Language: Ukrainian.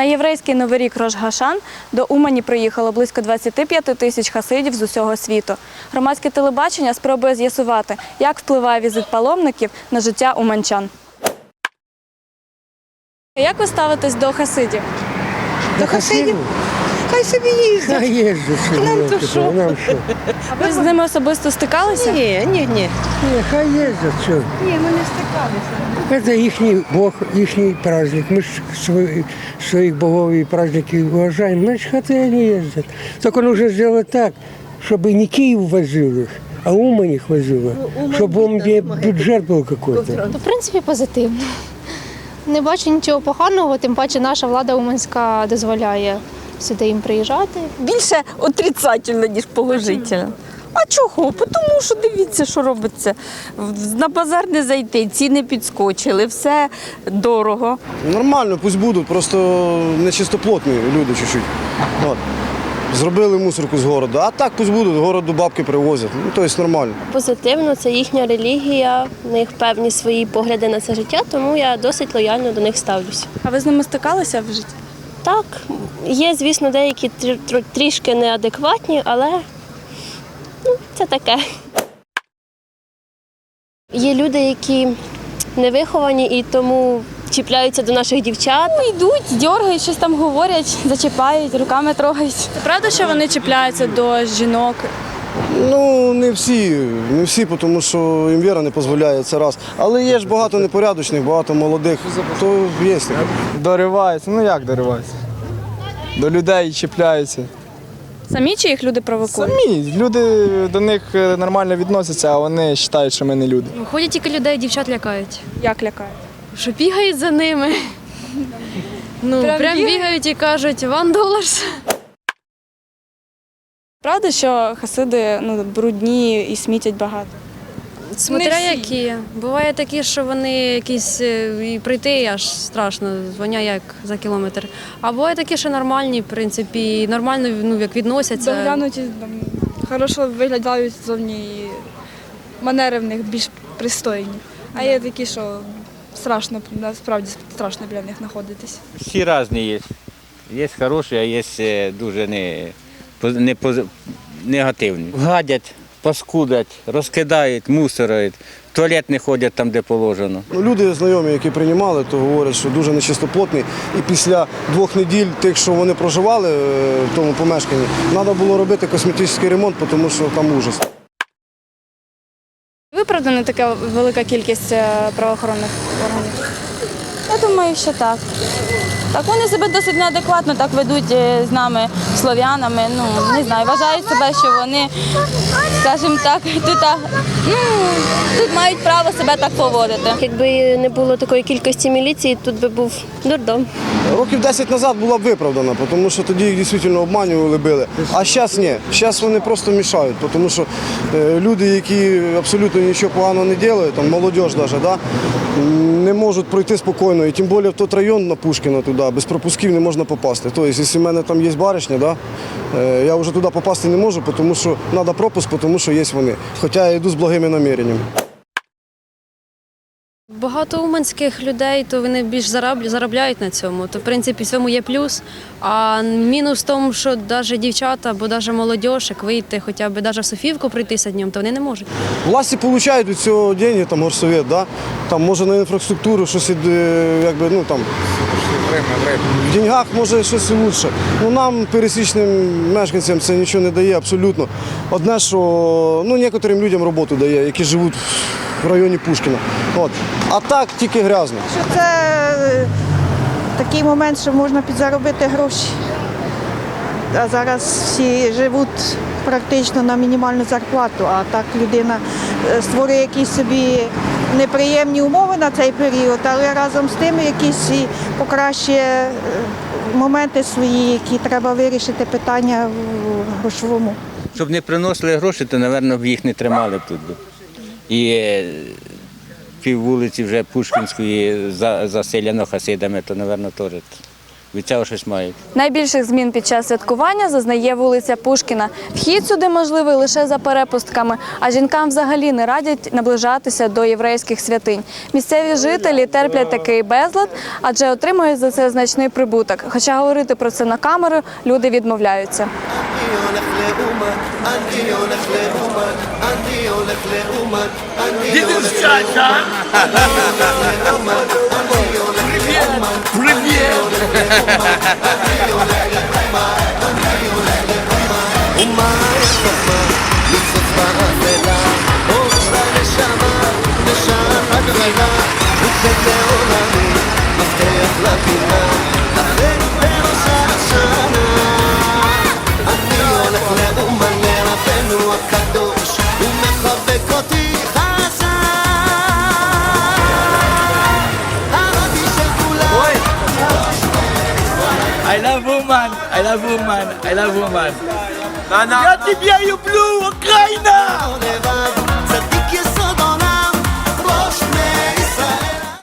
На єврейський новий рік Рожгашан до Умані приїхало близько 25 тисяч хасидів з усього світу. Громадське телебачення спробує з'ясувати, як впливає візит паломників на життя уманчан. Як ви ставитесь до хасидів? До хасидів? Хай собі їздять. Їжджу. Нам то що? Нам що? А ви з ними особисто стикалися? Ні, ні, ні. Ні, хай їздять, що. Ні, ми не стикалися. Це їхній Бог, їхній праздник. Ми ж свої, своїх богов і праздників вважаємо, значить хай вони їздять. Тільки нужно зробити так, щоб не Київ возив їх, а Умань їх возила. Щоб у бюджет був якийсь. Ну, В принципі, позитивно. Не бачу нічого поганого, тим паче наша влада уманська дозволяє сюди їм приїжджати. більше отрицательно, ніж положительно. А чого? Тому що дивіться, що робиться. На базар не зайти, ціни підскочили, все дорого. Нормально, пусть будуть, просто нечистоплотні люди чуть-чуть. Зробили мусорку з городу, а так пусть будуть, з городу бабки привозять. Ну, тобто нормально. Позитивно, це їхня релігія, в них певні свої погляди на це життя, тому я досить лояльно до них ставлюся. А ви з ними стикалися в житті? Так, є, звісно, деякі трі- тр- трішки неадекватні, але ну, це таке. Є люди, які не виховані і тому чіпляються до наших дівчат. Ну, Йдуть, дергають, щось там говорять, зачіпають, руками трогають. Це правда, що вони чіпляються до жінок? Ну, не всі, не всі, тому що їм віра не дозволяє це раз. Але є ж багато непорядочних, багато молодих, то є таке. Дориваються. Ну як дориваються? До людей чіпляються. Самі чи їх люди провокують? Самі люди до них е, нормально відносяться, а вони вважають, що ми не люди. Ходять тільки людей, дівчат лякають. Як лякають? Що бігають за ними. Ну, Прям прям, бігають? і кажуть one dollars. Правда, що хасиди ну, брудні і смітять багато? Смотря які. Буває такі, що вони якісь е, і прийти аж страшно, воняє як за кілометр. А буває такі, що нормальні, в принципі, і нормально ну, як відносяться. Доглянуті, там, хорошо виглядають зовні і манери в них більш пристойні. А є такі, що страшно, насправді страшно біля них знаходитись. Всі різні є. Є хороші, а є е, дуже не, не поз- негативні. Гадять, паскудять, розкидають, мусорять, в туалет не ходять там, де положено. Ну, люди знайомі, які приймали, то говорять, що дуже нечистоплотний. І після двох неділь тих, що вони проживали е, в тому помешканні, треба було робити косметичний ремонт, тому що там ужас. Виправдана така велика кількість е, правоохоронних органів? Я думаю, що так. Так, вони себе досить неадекватно так ведуть е, з нами, слов'янами. Ну, не знаю, вважають себе, що вони, скажімо так, тут, ну, тут мають право себе так поводити. Якби не було такої кількості міліції, тут би був дурдом. Років 10 назад була б виправдана, тому що тоді їх дійсно обманювали, били. А зараз ні. Зараз вони просто мішають, тому що е, люди, які абсолютно нічого поганого не роблять, там молодь навіть, да, не можуть пройти спокійно. І тим більше в той район на Пушкіна туди, без пропусків не можна попасти. Тобто, якщо в мене там є баришня, да, е, я вже туди попасти не можу, тому що треба пропуск, тому що є вони. Хоча я йду з благими наміреннями. Багато уманських людей, то вони більш заробляють на цьому. То, в принципі, в цьому є плюс. А мінус в тому, що навіть дівчата або навіть молодь, як вийти, хоча б навіть в Софівку пройтися днем, то вони не можуть. Власті отримують від цього деньги, там горсовет, да? там може на інфраструктуру щось якби, ну там. В деньгах може щось лучше. Ну нам, пересічним мешканцям, це нічого не дає абсолютно. Одне, що ну, некоторим людям роботу дає, які живуть в районі Пушкіна. От. А так тільки грязно. Що це е, такий момент, що можна підзаробити гроші. А зараз всі живуть практично на мінімальну зарплату, а так людина е, створює якісь собі неприємні умови на цей період, але разом з тим якісь покращує е, моменти свої, які треба вирішити питання в грошовому. Щоб не приносили гроші, то, мабуть, їх не тримали б тут. І пів вулиці вже Пушкінської за- заселено хасидами, то, мабуть, теж від цього щось мають. Найбільших змін під час святкування зазнає вулиця Пушкіна. Вхід сюди можливий лише за перепустками, а жінкам взагалі не радять наближатися до єврейських святинь. Місцеві жителі терплять такий безлад, адже отримують за це значний прибуток. Хоча говорити про це на камеру люди відмовляються. عندي ونخلة أمك عندي ونخلة أمك عندي ونخلة أمك عندي ونخلة أمك عندي ونخلة أمك عندي ونخلة أمك وما يخفى لسه فاضلة أخرى نشامة نشامة غلا وتبدأ عمري مفتاح لبنا I love woman. I love woman. I love woman. Я тебя люблю, Украина!